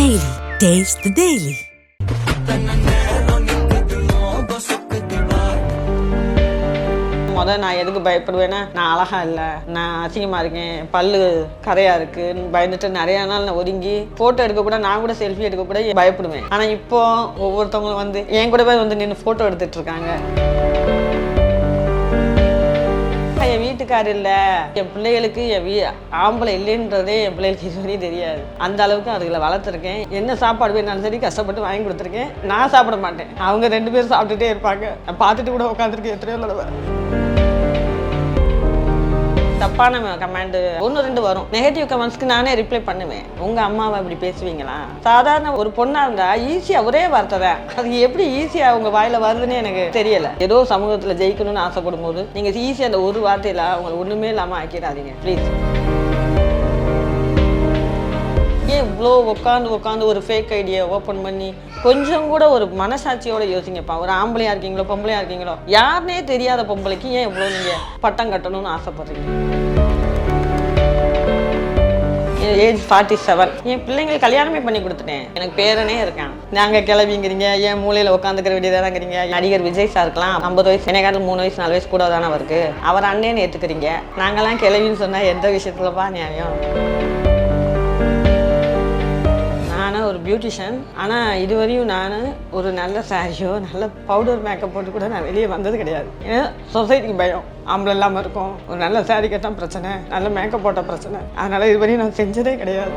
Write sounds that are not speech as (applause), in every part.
Daily. Taste the Daily. நான் எதுக்கு பயப்படுவேன்னா நான் அழகா இல்லை. நான் அசிங்கமா இருக்கேன். பல்லு கரையா இருக்கு. பயந்துட்டு நிறைய நாள் நான் ஒதுங்கி போட்டோ எடுக்க கூட நான் கூட செல்ஃபி எடுக்க கூட பயப்படுவேன். ஆனா இப்போ ஒவ்வொருத்தவங்களும் வந்து என் கூடவே வந்து நின்று போட்டோ எடுத்துட்டு இருக்காங்க. என் இல்லை. என் பிள்ளைகளுக்கு என் வீ ஆம்பளை இல்லைன்றதே என் பிள்ளைகளுக்கு இதுவரையும் தெரியாது. அந்த அளவுக்கு அதுகளை வளர்த்துருக்கேன். என்ன சாப்பாடு வேணாலும் சரி கஷ்டப்பட்டு வாங்கி கொடுத்துருக்கேன். நான் சாப்பிட மாட்டேன். அவங்க ரெண்டு பேரும் சாப்பிட்டுட்டே இருப்பாங்க. நான் பார்த்துட்டு கூட உட்காந்துருக்கேன் எத்தனையோ தடவை. தப்பான கமெண்ட் ஒன்று ரெண்டு வரும். நெகட்டிவ் கமெண்ட்ஸ்க்கு நானே ரிப்ளை பண்ணுவேன். உங்கள் அம்மாவை இப்படி பேசுவீங்களா? சாதாரண ஒரு பொண்ணாக இருந்தால் ஈஸியாக ஒரே வார்த்தை தான். அது எப்படி ஈஸியாக உங்கள் வாயில் வருதுன்னு எனக்கு தெரியல. ஏதோ சமூகத்தில் ஜெயிக்கணும்னு ஆசைப்படும் போது நீங்கள் ஈஸியாக அந்த ஒரு வார்த்தையில் அவங்களை ஒன்றுமே இல்லாமல் ஆக்கிடாதீங்க. ப்ளீஸ் ஏன் இவ்வளோ உட்காந்து உட்காந்து ஒரு ஃபேக் ஐடியா ஓப்பன் பண்ணி கொஞ்சம் கூட ஒரு மனசாட்சியோட யோசிங்கப்பா. ஒரு ஆம்பளையா இருக்கீங்களோ பொம்பளையா இருக்கீங்களோ யாருனே தெரியாத பொம்பளைக்கு ஏன் இவ்வளோ நீங்க பட்டம் கட்டணும்னு ஆசைப்படுறீங்க? ஏஜ் ஃபார்ட்டி செவன் என் பிள்ளைங்களுக்கு கல்யாணமே பண்ணி கொடுத்துட்டேன். எனக்கு பேரனே இருக்கான். நாங்கள் கிளம்பிங்கிறீங்க ஏன் மூலையில் உட்காந்துக்கிற வேண்டியதானங்கிறீங்க நடிகர் விஜய் சார் இருக்கலாம் ஐம்பது வயசு என்னைக்காட்டில் மூணு வயசு நாலு வயசு கூட தானே அவருக்கு. அவர் அண்ணேன்னு ஏற்றுக்கிறீங்க நாங்கள்லாம் கிளவின்னு சொன்னால் எந்த விஷயத்துலப்பா நியாயம்? பியூட்டிஷியன் ஆனால் இதுவரையும் நான் ஒரு நல்ல சாரியோ நல்ல பவுடர் மேக்கப் போட்டு கூட நான் வெளியே வந்தது கிடையாது. ஏன்னா சொசைட்டிக்கு பயம். ஆம்பளை இல்லாமல் இருக்கும். ஒரு நல்ல சாரி கட்டால் பிரச்சனை. நல்ல மேக்கப் போட்ட பிரச்சனை. அதனால் இதுவரையும் நான் செஞ்சதே கிடையாது.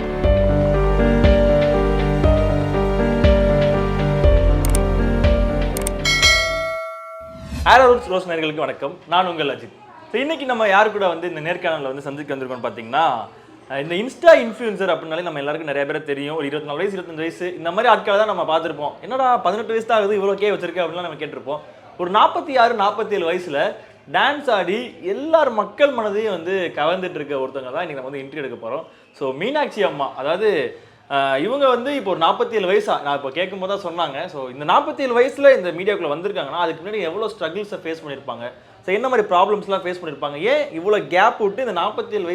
ஆரோரூட்ஸ் ரோஸ் நேர்களுக்கு வணக்கம். நான் உங்கள் அஜித். ஸோ இன்னைக்கு நம்ம யார் கூட வந்து இந்த நேர்காணலில் வந்து சந்திக்க வந்திருக்கோம்னு பார்த்தீங்கன்னா இந்த இன்ஸ்டா இன்ஃப்ளூயன்சர் அப்படின்னாலே நம்ம எல்லாருக்கும் நிறைய பேர் தெரியும். ஒரு இருபத்தி நாலு வயசு இருபத்தஞ்சு வயசு இந்த மாதிரி ஆட்களை தான் நம்ம பார்த்துருப்போம். என்னடா பதினெட்டு வயசு தான் ஆகுது இவ்வளோ கே வச்சிருக்க அப்படின்லாம் நம்ம கேட்டிருப்போம். ஒரு நாற்பத்தி ஆறு நாற்பத்தேழு வயசில் வயசுல டான்ஸ் ஆடி எல்லார் மக்கள் மனதையும் வந்து கவர்ந்துட்டு இருக்க ஒருத்தவங்க தான் இன்றைக்கி நம்ம வந்து இன்ட்ரி எடுக்க போகிறோம் ஸோ மீனாட்சி அம்மா அதாவது இவங்க வந்து இப்போ ஒரு நாற்பத்தேழு வயசா நான் இப்போ கேட்கும் போது தான் சொன்னாங்க. ஸோ இந்த நாற்பத்தேழு வயசில் இந்த மீடியாவுக்குள்ளே வந்திருக்காங்கன்னா அதுக்கு முன்னாடி எவ்வளோ ஸ்ட்ரகிள்ஸை ஃபேஸ் பண்ணியிருப்பாங்க ஸோ என்ன மாதிரி ப்ராப்ளம்ஸ்லாம் ஃபேஸ் பண்ணியிருப்பாங்க ஏன் இவ்வளோ கேப் விட்டு இந்த நாற்பத்தி ஏழு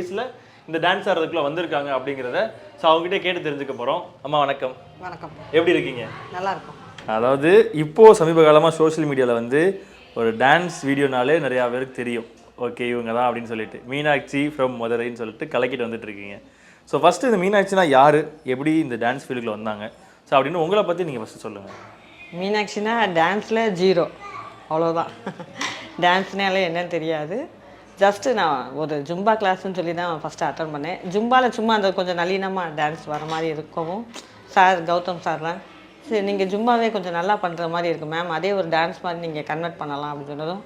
இந்த டான்ஸ் ஆடுறதுக்குள்ள வந்திருக்காங்க அப்படிங்கிறத ஸோ அவங்ககிட்ட கேட்டு தெரிஞ்சுக்க போகிறோம் அம்மா வணக்கம். வணக்கம். எப்படி இருக்கீங்க? நல்லா இருக்கும் அதாவது இப்போ சமீப காலமாக சோஷியல் மீடியாவில் வந்து ஒரு டான்ஸ் வீடியோனாலே நிறையா பேருக்கு தெரியும். ஓகே இவங்க தான் அப்படின்னு சொல்லிட்டு. மீனாட்சி ஃப்ரம் மதுரைன்னு சொல்லிட்டு கலக்கிட்டு வந்துட்டு இருக்கீங்க. ஸோ ஃபஸ்ட்டு இந்த மீனாட்சினா யார்? எப்படி இந்த டான்ஸ் ஃபீல்டுக்குள்ள வந்தாங்க? ஸோ அப்படின்னு உங்களை பற்றி நீங்கள் ஃபஸ்ட்டு சொல்லுங்கள் மீனாட்சினா டான்ஸில் ஜீரோ அவ்வளோதான் டான்ஸ்னாலே என்னன்னு தெரியாது. ஜஸ்ட்டு நான் ஒரு ஜும்பா கிளாஸ்னு சொல்லி தான் ஃபஸ்ட்டு அட்டன் பண்ணேன். ஜும்பாவில் சும்மா அந்த கொஞ்சம் நளினமாக டான்ஸ் வர மாதிரி இருக்கவும் சார் கௌதம் சார்லாம் சரி நீங்கள் ஜும்பாவே கொஞ்சம் நல்லா பண்ணுற மாதிரி இருக்கும் மேம் அதே ஒரு டான்ஸ் மாதிரி நீங்கள் கன்வெர்ட் பண்ணலாம் அப்படின்னு சொன்னதும்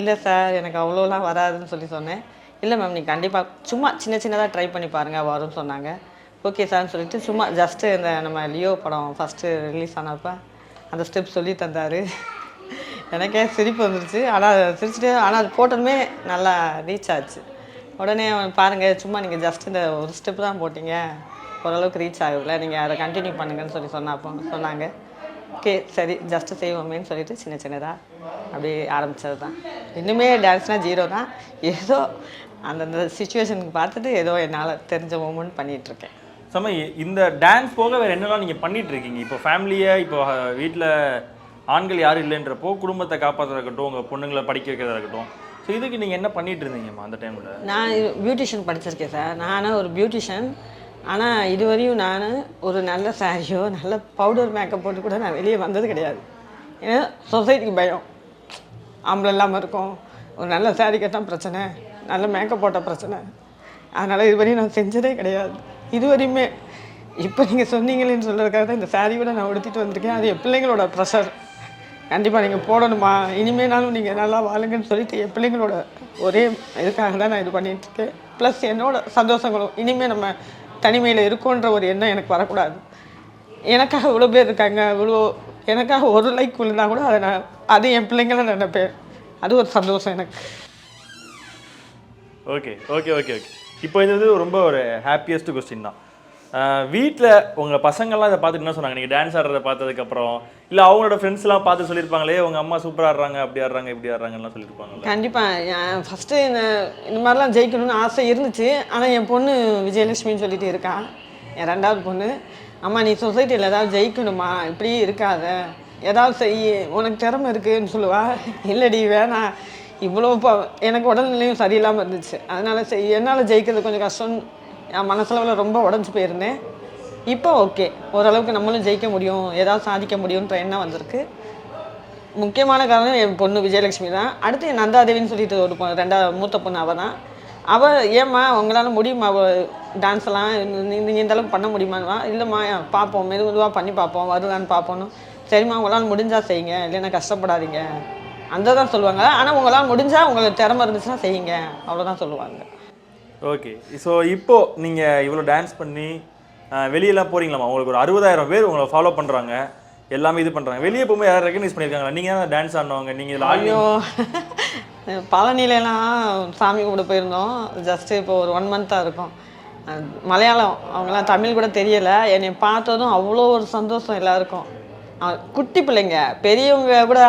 இல்லை சார் எனக்கு அவ்வளோலாம் வராதுன்னு சொல்லி சொன்னேன். இல்லை மேம் நீங்கள் கண்டிப்பாக சும்மா சின்ன சின்னதாக ட்ரை பண்ணி பாருங்கள் வரும்னு சொன்னாங்க. ஓகே சார்னு சொல்லிட்டு சும்மா ஜஸ்ட்டு இந்த நம்ம லியோ படம் ஃபஸ்ட்டு ரிலீஸ் ஆனப்போ அந்த ஸ்டெப் சொல்லி தந்தார். எனக்கே சிரிப்பு வந்துருச்சு. ஆனால் சிரிச்சுட்டு ஆனால் அது போட்டதுமே நல்லா ரீச் ஆச்சு. உடனே அவன் பாருங்கள் சும்மா நீங்கள் ஜஸ்ட் இந்த ஒரு ஸ்டெப் தான் போட்டீங்க. ஓரளவுக்கு ரீச் ஆகுதுல. நீங்கள் அதை கண்டினியூ பண்ணுங்கன்னு சொல்லி சொன்னப்போ சொன்னாங்க. ஓகே சரி ஜஸ்ட்டு செய்வோமேன்னு சொல்லிட்டு சின்ன சின்னதாக அப்படியே ஆரம்பித்தது தான் இன்னுமே டான்ஸ்னால் ஜீரோ தான். ஏதோ அந்தந்த சுச்சுவேஷனுக்கு பார்த்துட்டு ஏதோ என்னால் தெரிஞ்ச மூமெண்ட் பண்ணிகிட்ருக்கேன் சம இந்த டான்ஸ் போக வேறு என்னெல்லாம் நீங்கள் பண்ணிகிட்ருக்கீங்க இப்போ ஃபேமிலியை இப்போ வீட்டில் ஆண்கள் யாரும் இல்லைன்றப்போ குடும்பத்தை காப்பாற்றுறதா இருக்கட்டும் உங்கள் பொண்ணுங்களை படிக்க வைக்கிறதா இருக்கட்டும். ஸோ இதுக்கு நீங்கள் என்ன பண்ணிட்டு இருந்தீங்கம்மா அந்த டைமில் நான் பியூட்டிஷியன் படிச்சிருக்கேன் சார். நானும் ஒரு பியூட்டிஷியன் ஆனால் இதுவரையும் நான் ஒரு நல்ல சாரியோ நல்ல பவுடர் மேக்கப் போட்டு கூட நான் வெளியே வந்தது கிடையாது. ஏன்னா சொசைட்டிக்கு பயம். ஆம்பளை இல்லாமல் இருக்கும். ஒரு நல்ல சாரி கட்டால் பிரச்சனை. நல்ல மேக்கப் போட்ட பிரச்சனை. அதனால் இதுவரையும் நான் செஞ்சதே கிடையாது. இதுவரையுமே இப்போ நீங்கள் சொன்னீங்களேன்னு சொல்கிறதுக்காக தான் இந்த சாரியோட நான் உடுத்திட்டு வந்திருக்கேன். அது என் பிள்ளைங்களோட ப்ரெஷர் கண்டிப்பாக நீங்கள் போடணுமா? இனிமேனாலும் நீங்கள் நல்லா வாழுங்கன்னு சொல்லிட்டு என் பிள்ளைங்களோட ஒரே இதுக்காக தான் நான் இது பண்ணிட்டு இருக்கேன். ப்ளஸ் என்னோட சந்தோஷங்களும் இனிமேல் நம்ம தனிமையில் இருக்கோன்ற ஒரு எண்ணம் எனக்கு வரக்கூடாது. எனக்காக இவ்வளோ பேர் இருக்காங்க இவ்வளோ எனக்காக ஒரு லைக் விழுந்தால் கூட அதை நான் அது என் பிள்ளைங்கள நினைப்பேன். அது ஒரு சந்தோஷம் எனக்கு. ஓகே ஓகே ஓகே ஓகே இப்போ இது ரொம்ப ஒரு ஹாப்பியஸ்ட் கொஸ்டின் தான். வீட்டில் உங்கள் பசங்கள்லாம் இதை பார்த்துட்டு என்ன சொன்னாங்க? நீங்கள் டான்ஸ் ஆடுறத பார்த்ததுக்கப்புறம் இல்லை அவங்களோட ஃப்ரெண்ட்ஸ்லாம் பார்த்து சொல்லியிருப்பாங்களே உங்கள் அம்மா சூப்பராக ஆடுறாங்க அப்படி ஆடுறாங்க இப்படி ஆடுறாங்கலாம் சொல்லியிருப்பாங்க கண்டிப்பாக ஃபஸ்ட்டு இந்த இந்த மாதிரிலாம் ஜெயிக்கணும்னு ஆசை இருந்துச்சு. ஆனால் என் பொண்ணு விஜயலட்சுமின்னு சொல்லிட்டு இருக்கா. என் ரெண்டாவது பொண்ணு. அம்மா நீ சொசைட்டியில் ஏதாவது ஜெயிக்கணுமா? இப்படி இருக்காத. ஏதாவது செய். உனக்கு திறமை இருக்குன்னு சொல்லுவா. இல்லடி வேணாம். இவ்வளோ இப்போ எனக்கு உடல்நிலையும் சரியில்லாமல் இருந்துச்சு. அதனால் செய். என்னால் ஜெயிக்கிறது கொஞ்சம் கஷ்டம். என் மனசளவில் ரொம்ப உடஞ்சி போயிருந்தேன். இப்போ ஓகே. ஓரளவுக்கு நம்மளும் ஜெயிக்க முடியும். ஏதாவது சாதிக்க முடியுன்ற எண்ணம் வந்திருக்கு. முக்கியமான காரணம் என் பொண்ணு விஜயலட்சுமி தான். அடுத்து என் நந்தாதேவின்னு சொல்லிட்டு ஒரு ரெண்டாவது மூத்த பொண்ணு அவள் தான். அவள் ஏம்மா உங்களால் முடியுமா? அவள் டான்ஸ் எல்லாம்? நீங்கள் இந்த அளவுக்கு பண்ண முடியுமான்வா இல்லைம்மா பார்ப்போம் மெது மெதுவாக பண்ணி பார்ப்போம் வருதான்னு பார்ப்போன்னு சரிம்மா உங்களால் முடிஞ்சால் செய்யுங்க. இல்லைன்னா கஷ்டப்படாதீங்க. அந்த தான் சொல்லுவாங்க. ஆனால் உங்களால் முடிஞ்சால் உங்களுக்கு திறமை இருந்துச்சுன்னா செய்யுங்க. அவ்வளோதான் சொல்லுவாங்க. ஓகே ஸோ இப்போ நீங்கள் இவ்வளோ டான்ஸ் பண்ணி வெளியெல்லாம் போறீங்களாமா உங்களுக்கு ஒரு அறுபதாயிரம் பேர் உங்களை ஃபாலோ பண்ணுறாங்க எல்லாமே இது பண்ணுறாங்க வெளியே போகும்போது யாரும் ரெக்கக்னைஸ் பண்ணியிருக்காங்களா நீங்கள் தான் டான்ஸ் ஆடினவங்க. நீங்கள் இதில் ஐயோ. பழனிலலாம் சாமி கூட போயிருந்தோம். ஜஸ்ட் இப்போ ஒரு ஒன் மந்த்தாக இருக்கும். மலையாளம். அவங்களாம் தமிழ் கூட தெரியலை. என்னை பார்த்ததும் அவ்வளோ ஒரு சந்தோஷம் எல்லாருக்கும். குட்டி பிள்ளைங்க. பெரியவங்க கூட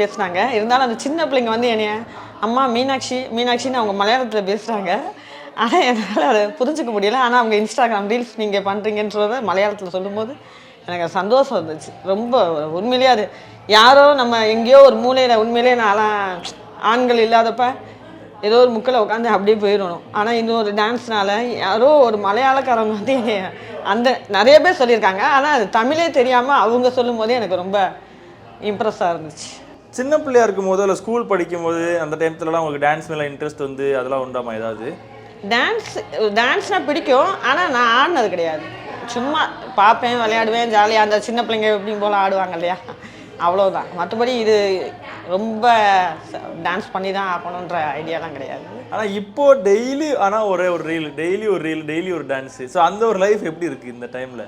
பேசுனாங்க. இருந்தாலும் அந்த சின்ன பிள்ளைங்க வந்து என்னைய அம்மா மீனாட்சி மீனாட்சின்னு அவங்க மலையாளத்தில் பேசுகிறாங்க ஆனால் என்னால் அதை புரிஞ்சுக்க முடியல. ஆனால் அவங்க இன்ஸ்டாகிராம் ரீல்ஸ் நீங்கள் பண்ணுறீங்கன்றத மலையாளத்தில் சொல்லும்போது எனக்கு சந்தோஷம் இருந்துச்சு ரொம்ப உண்மையிலேயே அது யாரோ நம்ம எங்கேயோ ஒரு மூலையில் உண்மையிலேயே நான்லாம் ஆண்கள் இல்லாதப்ப ஏதோ ஒரு முக்கில் உட்காந்து அப்படியே போயிடணும். ஆனால் இந்த ஒரு டான்ஸ்னால யாரோ ஒரு மலையாளக்காரங்க வந்து அந்த நிறைய பேர் சொல்லியிருக்காங்க. ஆனால் அது தமிழே தெரியாமல் அவங்க சொல்லும் போதே எனக்கு ரொம்ப இம்ப்ரெஸ்ஸாக இருந்துச்சு. சின்ன பிள்ளையா இருக்கும் போது இல்லை ஸ்கூல் படிக்கும் போது அந்த டைம்லலாம் உங்களுக்கு டான்ஸ் மேலே இன்ட்ரெஸ்ட் வந்து அதெல்லாம் உண்டாமா ஏதாவது? டான்ஸ் டான்ஸ்னால் பிடிக்கும் ஆனால் நான் ஆடினது கிடையாது. சும்மா பார்ப்பேன் விளையாடுவேன் ஜாலியாக அந்த சின்ன பிள்ளைங்க எப்படியும் போல் ஆடுவாங்க இல்லையா? அவ்வளோதான் மற்றபடி இது ரொம்ப டான்ஸ் பண்ணி தான் ஆகணுன்ற ஐடியாலாம் கிடையாது. ஆனா இப்போ டெய்லி ஆனா ஒரே ஒரு ரீல் டெய்லி ஒரு ரீல் டெய்லி ஒரு டான்ஸ் ஸோ அந்த ஒரு லைஃப் எப்படி இருக்கு இந்த டைம்ல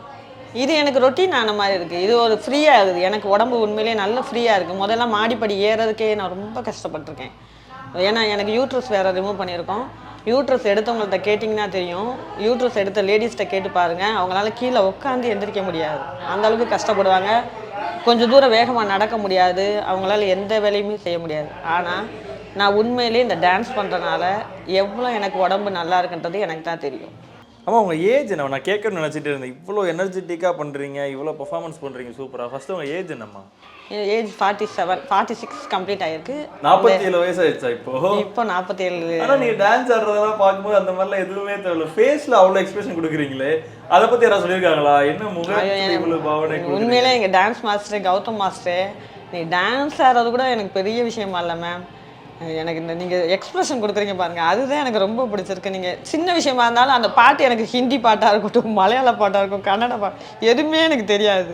இது எனக்கு ரொட்டீன் ஆன மாதிரி இருக்குது இது ஒரு ஃப்ரீயாக இருக்குது. எனக்கு உடம்பு உண்மையிலேயே நல்ல ஃப்ரீயாக இருக்குது முதல்ல மாடிப்படி ஏறதுக்கே நான் ரொம்ப கஷ்டப்பட்டிருக்கேன். ஏன்னா எனக்கு யூட்ரஸ் வேறு ரிமூவ் பண்ணியிருக்கோம். யூட்ரஸ் எடுத்தவங்கள்ட்ட கேட்டிங்கன்னா தெரியும். யூட்ரஸ் எடுத்த லேடிஸ்கிட்ட கேட்டு பாருங்கள் அவங்களால கீழே உட்காந்து எந்திரிக்க முடியாது. அந்த அளவுக்கு கஷ்டப்படுவாங்க. கொஞ்சம் தூரம் வேகமாக நடக்க முடியாது. அவங்களால எந்த வேலையுமே செய்ய முடியாது. ஆனால் நான் உண்மையிலேயே இந்த டான்ஸ் பண்ணுறனால எவ்வளோ எனக்கு உடம்பு நல்லா இருக்குன்றது எனக்கு தான் தெரியும். ஆமாம் உங்கள் ஏஜ் என்ன நான் கேட்கணும்னு நினச்சிட்டு இருந்தேன். இவ்வளோ எனர்ஜெட்டிக்காக பண்ணுறீங்க இவ்வளோ பர்ஃபார்மன்ஸ் பண்ணுறீங்க சூப்பராக ஃபர்ஸ்ட் உங்கள் ஏஜ் என்னம்மா? Age forty seven forty six complete ஆகிருக்கு நாற்பத்தி ஏழு வயசு ஆயிடுச்சா இப்போ? இப்போ நாற்பத்தேழு ஆனா நீங்க டான்ஸ் ஆடுறதெல்லாம் பார்க்கும்போது அந்த மாதிரிலாம் எதுவுமே தெரியல. ஃபேஸ்ல அவ்வளோ எக்ஸ்பிரஷன் கொடுக்குறீங்களே. அதை பத்தி யாராவது சொல்லியிருக்காங்களா? என்ன முகம் பாவனை உண்மையிலே எங்கள் டான்ஸ் மாஸ்டர் கௌதம் மாஸ்டர் நீ டான்ஸ் ஆடுறது கூட எனக்கு பெரிய விஷயமா இல்லை மேம் எனக்கு இந்த நீங்கள் எக்ஸ்பிரஷன் கொடுக்குறீங்க பாருங்க. அதுதான் எனக்கு ரொம்ப பிடிச்சிருக்கு. நீங்கள் சின்ன விஷயமா இருந்தாலும் அந்த பாட்டு எனக்கு ஹிந்தி பாட்டாக இருக்கட்டும் மலையாள பாட்டாக இருக்கும் கன்னட பாட்டு எதுவுமே எனக்கு தெரியாது.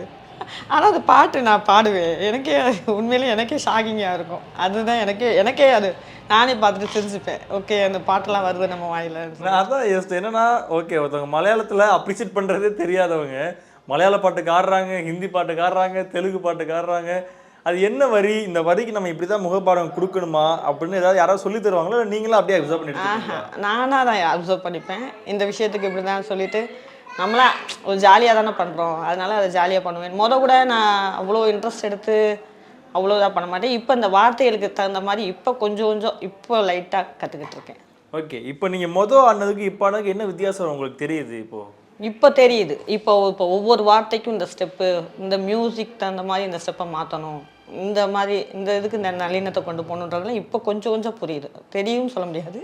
ஆனால் அந்த பாட்டு நான் பாடுவேன். எனக்கே அது உண்மையிலே எனக்கே ஷாக்கிங்காக இருக்கும். அதுதான் எனக்கே எனக்கே அது நானே பார்த்துட்டு சிரிச்சுப்பேன். ஓகே அந்த பாட்டெல்லாம் வருது நம்ம வாயில. நான் அதான் யோசிச்சேன். என்னன்னா ஓகே ஒருத்தவங்க மலையாளத்துல அப்ரிஷியேட் பண்றதே தெரியாதவங்க. மலையாள பாட்டுக்கு ஆடுறாங்க ஹிந்தி பாட்டுக்கு ஆடுறாங்க தெலுங்கு பாட்டுக்கு ஆடுறாங்க அது என்ன வரி? இந்த வரிக்கு நம்ம இப்படி தான் முகப்பாடம் கொடுக்கணுமா? அப்படின்னு ஏதாவது யாராவது சொல்லி தருவாங்களா? நீங்களும் அப்படியே அப்சர்வ் பண்ணிட்டு நானாக தான் அப்சர்வ் பண்ணிப்பேன். இந்த விஷயத்துக்கு இப்படி தான் சொல்லிட்டு நம்மளா ஒரு ஜாலியாக தானே பண்ணுறோம் அதனால அதை ஜாலியாக பண்ணுவேன். முத கூட நான் அவ்வளோ இன்ட்ரெஸ்ட் எடுத்து அவ்வளோ இதாக பண்ண மாட்டேன். இப்போ இந்த வார்த்தைகளுக்கு தகுந்த மாதிரி இப்போ கொஞ்சம் கொஞ்சம் இப்போ லைட்டாக கற்றுக்கிட்டு இருக்கேன். ஓகே. இப்போ நீங்க மொதல் ஆனதுக்கு இப்போ ஆனதுக்கு என்ன வித்தியாசம் உங்களுக்கு தெரியுது இப்போ? இப்போ தெரியுது. இப்போ இப்போ ஒவ்வொரு வார்த்தைக்கும் இந்த ஸ்டெப்பு இந்த மியூசிக் தகுந்த மாதிரி இந்த ஸ்டெப்பை மாற்றணும் இந்த மாதிரி இந்த இதுக்கு இந்த நளினத்தை கொண்டு போகணுன்றதுலாம் இப்போ கொஞ்சம் கொஞ்சம் புரியுது. தெரியும்னு சொல்ல முடியாது.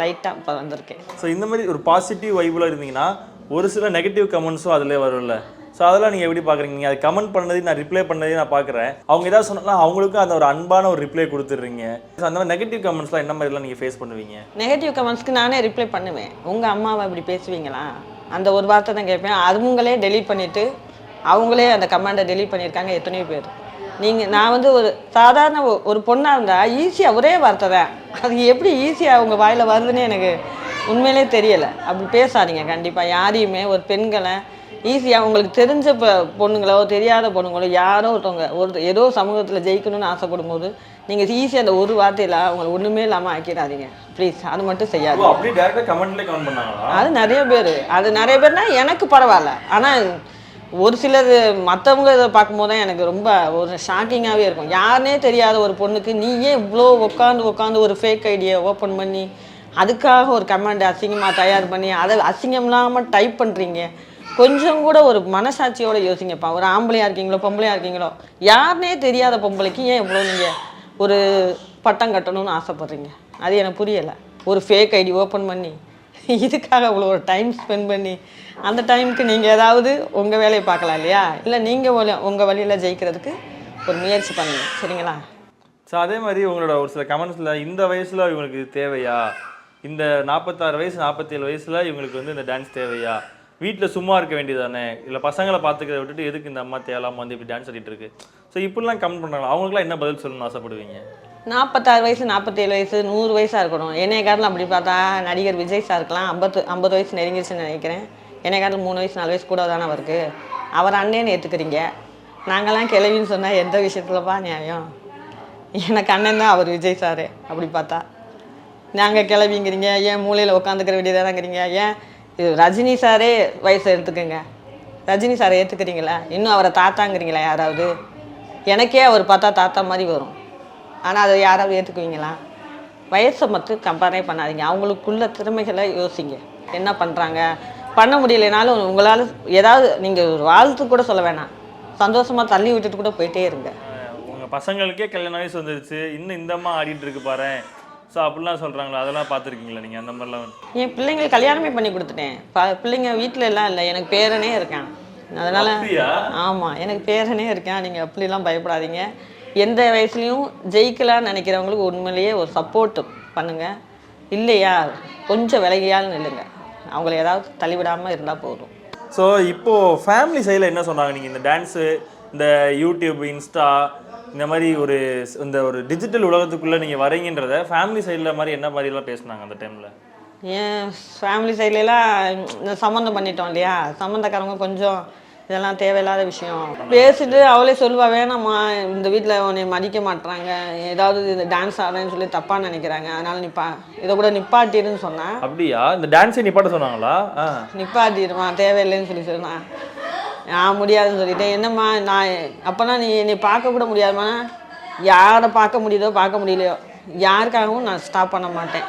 லைட்டாக இப்போ வந்திருக்கேன். ஸோ இந்த மாதிரி ஒரு பாசிட்டிவ் வைபில் இருந்தீங்கன்னா ஒரு சில நெகட்டிவ் கமெண்ட்ஸும் அதில் வரும்ல. ஸோ அதெல்லாம் நீங்கள் எப்படி பார்க்குறீங்க நீங்கள் அது கமெண்ட் பண்ணதையும் நான் ரிப்ளை பண்ணதையும் நான் பார்க்குறேன் அவங்க ஏதாவது சொன்னால் அவங்களுக்கும் அந்த ஒரு அன்பான ஒரு ரிப்ளை கொடுத்துட்றீங்க. ஸோ அந்த மாதிரி நெகட்டிவ் கமெண்ட்ஸ்லாம் என்ன மாதிரிலாம் நீங்கள் ஃபேஸ் பண்ணுவீங்க? நெகட்டிவ் கமெண்ட்ஸ்க்கு நானே ரிப்ளை பண்ணுவேன். உங்கள் அம்மாவை இப்படி பேசுவீங்களா? அந்த ஒரு வார்த்தை தான் கேட்பேன். அவங்களே டெலீட் பண்ணிவிட்டு அவங்களே அந்த கமெண்டை டெலீட் பண்ணியிருக்காங்க எத்தனையோ பேர். நீங்கள் நான் வந்து ஒரு சாதாரண ஒரு பொண்ணாக இருந்தால் ஈஸியாக ஒரே வார்த்தை தான். அது எப்படி ஈஸியாக அவங்க வாயில் வருதுன்னு எனக்கு உண்மையிலே தெரியலை. அப்படி பேசாதீங்க கண்டிப்பாக யாரையுமே ஒரு பெண்களை ஈஸியாக உங்களுக்கு தெரிஞ்ச பொ பொண்ணுங்களோ தெரியாத பொண்ணுங்களோ யாரோ ஒருத்தவங்க ஒரு ஏதோ சமூகத்தில் ஜெயிக்கணும்னு ஆசைப்படும் போது நீங்கள் ஈஸியாக அந்த ஒரு வார்த்தையில் அவங்களை ஒன்றுமே இல்லாமல் ஆக்கிடாதீங்க. ப்ளீஸ் அது மட்டும் செய்யாது அது நிறைய பேர். அது நிறைய பேர்னா எனக்கு பரவாயில்ல. ஆனால் ஒரு சிலர் மற்றவங்க இதை பார்க்கும்போது தான் எனக்கு ரொம்ப ஒரு ஷாக்கிங்காகவே இருக்கும். யாருனே தெரியாத ஒரு பொண்ணுக்கு நீ ஏன் இவ்வளோ உட்காந்து உட்காந்து ஒரு ஃபேக் ஐடியை ஓப்பன் பண்ணி அதுக்காக ஒரு கமெண்ட் அசிங்கமாக தயார் பண்ணி அதை அசிங்கம் இல்லாமல் டைப் பண்ணுறீங்க கொஞ்சம் கூட ஒரு மனசாட்சியோடு யோசிங்கப்பா. ஒரு ஆம்பளையாக இருக்கீங்களோ பொம்பளையா இருக்கீங்களோ யாருனே தெரியாத பொம்பளைக்கு ஏன் இவ்வளோ நீங்கள் ஒரு பட்டம் கட்டணும்னு ஆசைப்பட்றீங்க? அது எனக்கு புரியலை. ஒரு ஃபேக் ஐடி ஓப்பன் பண்ணி இதுக்காக இவ்வளோ ஒரு டைம் ஸ்பெண்ட் பண்ணி அந்த டைமுக்கு நீங்கள் ஏதாவது உங்கள் வேலையை பார்க்கலாம் இல்லையா? இல்லை நீங்கள் உங்கள் வழியில் ஜெயிக்கிறதுக்கு ஒரு முயற்சி பண்ணுங்க. சரிங்களா? ஸோ அதே மாதிரி உங்களோட ஒரு சில கமெண்ட்ஸில் இந்த வயசில் இவங்களுக்கு இது தேவையா? இந்த நாற்பத்தாறு வயசு நாற்பத்தேழு வயசில் இவங்களுக்கு வந்து இந்த டான்ஸ் தேவையா? வீட்டில் சும்மா இருக்க வேண்டியதானே இல்லை பசங்களை பார்த்துக்கிறத விட்டுட்டு எதுக்கு இந்த அம்மா தேவையில்லாம வந்து இப்படி டான்ஸ் ஆடிட்டு இருக்கு? ஸோ இப்படிலாம் கமெண்ட் பண்ணுறாங்க அவங்களுக்குலாம் என்ன பதில் சொல்லணும்னு ஆசைப்படுவீங்க? நாற்பத்தாறு வயசு நாற்பத்தேழு வயசு நூறு வயசாக இருக்கணும். என்னைய காலத்தில் அப்படி பார்த்தா நடிகர் விஜய் சாருக்கெலாம் ஐம்பத்து ஐம்பது வயசு நெருங்கிடுச்சுன்னு நினைக்கிறேன். என்னைய காலத்தில் மூணு வயசு நாலு வயசு கூட தானே அவருக்கு. அவர் அண்ணேன்னு ஏற்றுக்கிறீங்க நாங்களாம் கிளவின்னு சொன்னால் எந்த விஷயத்துலப்பா நியாயம் எனக்கு அண்ணன் தான் அவர் விஜய் சார் அப்படி பார்த்தா. நாங்கள் கிளவிங்கிறீங்க ஏன் மூலையில் உட்காந்துக்கிற வேண்டியதானங்கிறீங்க ஏன்? இது ரஜினி சாரே வயசை எடுத்துக்கோங்க. ரஜினி சாரை ஏற்றுக்கிறீங்களா இன்னும் அவரை தாத்தாங்கிறீங்களா யாராவது? எனக்கே அவர் பார்த்தா தாத்தா மாதிரி வரும். ஆனால் அதை யாராவது ஏற்றுக்குவீங்களா வயசை மட்டும் கம்பேரே பண்ணாதீங்க. அவங்களுக்குள்ள திறமைகளை யோசிங்க. என்ன பண்ணுறாங்க பண்ண முடியலைனாலும் உங்களால் ஏதாவது நீங்கள் ஒரு வாழ்த்து கூட சொல்ல வேணாம். சந்தோஷமாக தள்ளி விட்டுட்டு கூட போயிட்டே இருங்க. உங்கள் பசங்களுக்கே கல்யாண வயசு வந்துருச்சு. இன்னும் இந்த அம்மா ஆடிட்டு இருக்கு பாரு ஸோ அப்படிலாம் சொல்கிறாங்களா அதெல்லாம் பார்த்துருக்கீங்களா நீங்கள் அந்த மாதிரிலாம் என் பிள்ளைங்களுக்கு கல்யாணமே பண்ணி கொடுத்துட்டேன். ப- பிள்ளைங்க வீட்டில் எல்லாம் இல்லை. எனக்கு பேரனே இருக்கான். அதனால்? ஆமாம் எனக்கு பேரனே இருக்கான். நீங்கள் அப்படிலாம் பயப்படாதீங்க. எந்த வயசுலையும் ஜெயிக்கலாம்னு நினைக்கிறவங்களுக்கு உண்மையிலேயே ஒரு சப்போர்ட் பண்ணுங்கள் இல்லையா கொஞ்சம் விலகியால் நில்லுங்க. அவங்கள ஏதாவது தள்ளிவிடாமல் இருந்தால் போதும். ஸோ இப்போ ஃபேமிலி சைடில் என்ன சொன்னாங்க நீங்கள் இந்த டான்ஸு இந்த யூடியூப் இன்ஸ்டா இந்த மாதிரி ஒரு இந்த ஒரு டிஜிட்டல் உலகத்துக்குள்ளே நீங்கள் வரீங்கன்றத ஃபேமிலி சைடில் மாதிரி என்ன மாதிரிலாம் பேசுனாங்க அந்த டைமில் ஏன் ஃபேமிலி சைட்லலாம் இந்த சம்மந்தம் பண்ணிட்டோம் இல்லையா? சம்மந்தக்காரங்க கொஞ்சம் இதெல்லாம் தேவையில்லாத விஷயம். பேசிட்டு அவளே சொல்லுவா வேணாம்மா இந்த வீட்டில் உன்னை மதிக்க மாட்றாங்க. ஏதாவது இந்த டான்ஸ் ஆடுறேன்னு சொல்லி தப்பாக நினைக்கிறாங்க. அதனால நிப்பா இதை கூட நிப்பாட்டிடுன்னு சொன்னேன் அப்படியா? இந்த டான்ஸை நிப்பாட்ட சொன்னாங்களா? நிப்பாட்டிடுமா தேவையில்லைன்னு சொல்லி சொன்னான் நான் முடியாதுன்னு சொல்லிட்டேன். என்னம்மா நான் அப்போனா நீ என்னை பார்க்க கூட யாரை பார்க்க முடியுதோ பார்க்க முடியலையோ. யாருக்காகவும் நான் ஸ்டாப் பண்ண மாட்டேன்.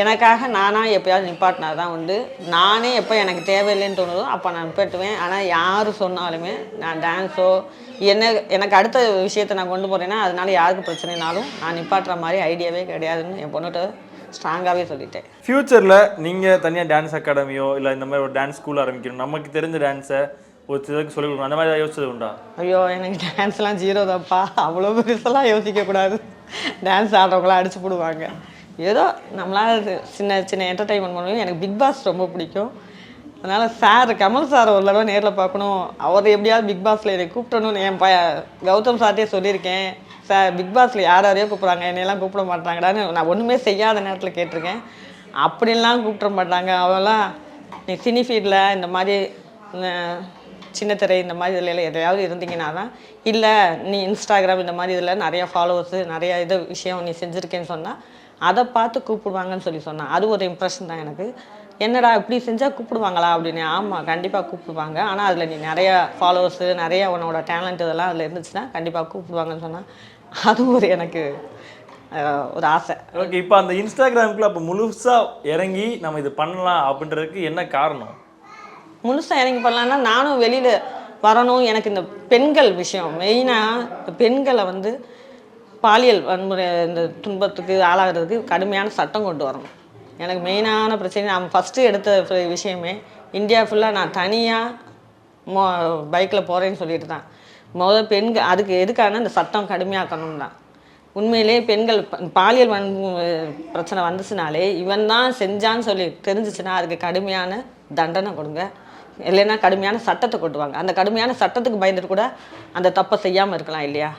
எனக்காக நானாக எப்போயாவது நிப்பாட்டினா தான் உண்டு. நானே எப்போ எனக்கு தேவையில்லைன்னு தோணுதோ அப்போ நான் நிப்பாட்டுவேன். ஆனால் யார் சொன்னாலுமே நான் டான்ஸோ என்ன எனக்கு அடுத்த விஷயத்தை நான் கொண்டு போகிறேன்னா அதனால யாருக்கு பிரச்சனைனாலும் நான் நிப்பாட்டுற மாதிரி ஐடியாவே கிடையாதுன்னு என் பொண்ணுகிட்ட ஸ்ட்ராங்காகவே சொல்லிட்டேன். ஃப்யூச்சரில் நீங்கள் தனியாக டான்ஸ் அகாடமியோ இல்லை இந்த மாதிரி ஒரு டான்ஸ் ஸ்கூல் ஆரம்பிக்கணும். நமக்கு தெரிஞ்ச டான்ஸை ஒரு சிலருக்கு சொல்லிக் கொடுக்கணும். அந்த மாதிரி யோசிச்சது உண்டா? ஐயோ எனக்கு டான்ஸ்லாம் ஜீரோ தான்ப்பா. அவ்வளோ பெருசெல்லாம் யோசிக்கக்கூடாது டான்ஸ் ஆடுறவங்களாம் அடிச்சு போடுவாங்க. ஏதோ நம்மளால சின்ன சின்ன என்டர்டைன்மெண்ட் பண்ணுவோம் எனக்கு பிக் பாஸ் ரொம்ப பிடிக்கும். அதனால் சார் கமல் சார் ஒரு தடவை நேரில் பார்க்கணும். அவர் எப்படியாவது பிக் பாஸில் என்னை கூப்பிட்டணும்னு என் ப கௌதம் சார்ட்டே சொல்லியிருக்கேன். சார் பிக் பாஸில் யார் யாரையோ கூப்பிட்றாங்க? என்னையெல்லாம் கூப்பிட மாட்டாங்கடான்னு நான் ஒன்றுமே செய்யாத நேரத்தில் கேட்டிருக்கேன். அப்படிலாம் கூப்பிட மாட்டாங்க. அவெல்லாம் நீ சினி ஃபீல்டில் இந்த மாதிரி சின்ன திரை இந்த மாதிரி இதில் எதையாவது இருந்தீங்கன்னா தான் இல்லை நீ இன்ஸ்டாகிராம் இந்த மாதிரி இதில் நிறைய ஃபாலோவர்ஸு நிறைய இது விஷயம் நீ செஞ்சுருக்கேன்னு சொன்னால் அதை பார்த்து கூப்பிடுவாங்கன்னு சொல்லி சொன்னான். அது ஒரு இம்ப்ரெஷன் தான் எனக்கு. என்னடா இப்படி செஞ்சால் கூப்பிடுவாங்களா? அப்படின்னு. ஆமாம் கண்டிப்பாக கூப்பிடுவாங்க. ஆனால் அதில் நீ நிறைய ஃபாலோவர்ஸு நிறைய உன்னோட டேலண்ட் இதெல்லாம் அதில் இருந்துச்சுன்னா கண்டிப்பாக கூப்பிடுவாங்கன்னு சொன்னால் அதுவும் ஒரு எனக்கு ஒரு ஆசை. ஓகே இப்போ அந்த இன்ஸ்டாகிராமுக்குள்ள அப்போ முழுசாக இறங்கி நம்ம இது பண்ணலாம் அப்படின்றதுக்கு என்ன காரணம்? முழுசாக இறங்கி பண்ணலான்னா நானும் வெளியில் வரணும். எனக்கு இந்த பெண்கள் விஷயம். மெயினாக பெண்களை வந்து பாலியல் வன்முறை இந்த துன்பத்துக்கு ஆளாகிறதுக்கு கடுமையான சட்டம் கொண்டு வரணும். எனக்கு மெயினான பிரச்சனை நான் ஃபஸ்ட்டு எடுத்த விஷயமே இந்தியா ஃபுல்லாக நான் தனியாக மோ பைக்கில் போகிறேன்னு சொல்லிட்டு தான். முதல் பெண்கள் அதுக்கு எதுக்கான இந்த சட்டம் கடுமையாக்கணும் தான். உண்மையிலே பெண்கள் பாலியல் வன் பிரச்சனை வந்துச்சுனாலே இவன் தான் செஞ்சான்னு சொல்லி தெரிஞ்சிச்சுன்னா அதுக்கு கடுமையான தண்டனை கொடுங்க. இல்லைன்னா கடுமையான சட்டத்தை கொண்டுவாங்க அந்த கடுமையான சட்டத்துக்கு பயந்துட்டு கூட அந்த தப்பை செய்யாமல் இருக்கலாம் இல்லையா?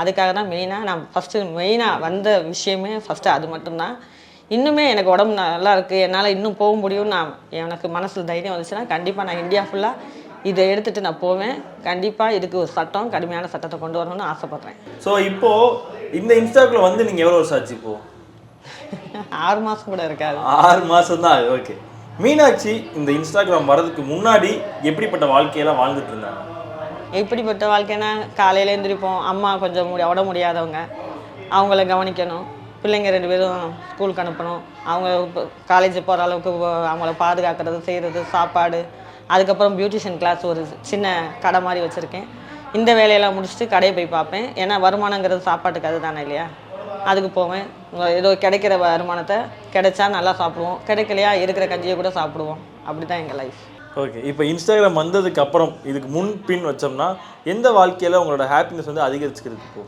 அதுக்காக தான் மெயினாக நான் ஃபஸ்ட்டு மெயினாக வந்த விஷயமே ஃபஸ்ட்டு அது மட்டும்தான். இன்னுமே எனக்கு உடம்பு நல்லா இருக்குது என்னால் இன்னும் போக முடியும் நான் எனக்கு மனசில் தைரியம் வந்துச்சுன்னா கண்டிப்பாக நான் இந்தியா ஃபுல்லாக இதை எடுத்துகிட்டு நான் போவேன். கண்டிப்பாக இதுக்கு ஒரு சட்டம் கடுமையான சட்டத்தை கொண்டு வரணும்னு ஆசைப்பட்றேன். ஸோ இப்போ இந்த இன்ஸ்டாக்குள்ள வந்து நீங்கள் எவ்வளோ வருஷம் ஆச்சு இப்போ? ஆறு மாதம் கூட இருக்காது. ஆறு மாதம் தான் ஓகே. மீனாட்சி இந்த இன்ஸ்டாகிராம் வர்றதுக்கு முன்னாடி எப்படிப்பட்ட வாழ்க்கையெல்லாம் வாழ்ந்துட்டு இருந்தாங்க? எப்படிப்பட்ட வாழ்க்கைன்னா காலையில் எழுந்திரிப்போம் அம்மா கொஞ்சம் முடி உட முடியாதவங்க. அவங்கள கவனிக்கணும். பிள்ளைங்க ரெண்டு பேரும் ஸ்கூலுக்கு அனுப்பணும். அவங்க காலேஜ் போகிற அளவுக்கு அவங்கள பாதுகாக்கிறது செய்கிறது சாப்பாடு. அதுக்கப்புறம் பியூட்டிஷியன் கிளாஸ் ஒரு சின்ன கடை மாதிரி வச்சுருக்கேன். இந்த வேலையெல்லாம் முடிச்சுட்டு கடையை போய் பார்ப்பேன். ஏன்னா வருமானங்கிறது சாப்பாட்டுக்கு அதுதானே இல்லையா? அதுக்கு போவேன். ஏதோ கிடைக்கிற வருமானத்தை கிடைச்சா நல்லா சாப்பிடுவோம். கிடைக்கலையா இருக்கிற கஞ்சியை கூட சாப்பிடுவோம். அப்படி தான் எங்கள் லைஃப் ஓகே இப்போ இன்ஸ்டாகிராம் வந்ததுக்கு அப்புறம் இதுக்கு முன் பின் வச்சோம்னா எந்த வாழ்க்கையில உங்களோட ஹாப்பினஸ் வந்து அதிகரிச்சுக்கிறது இப்போ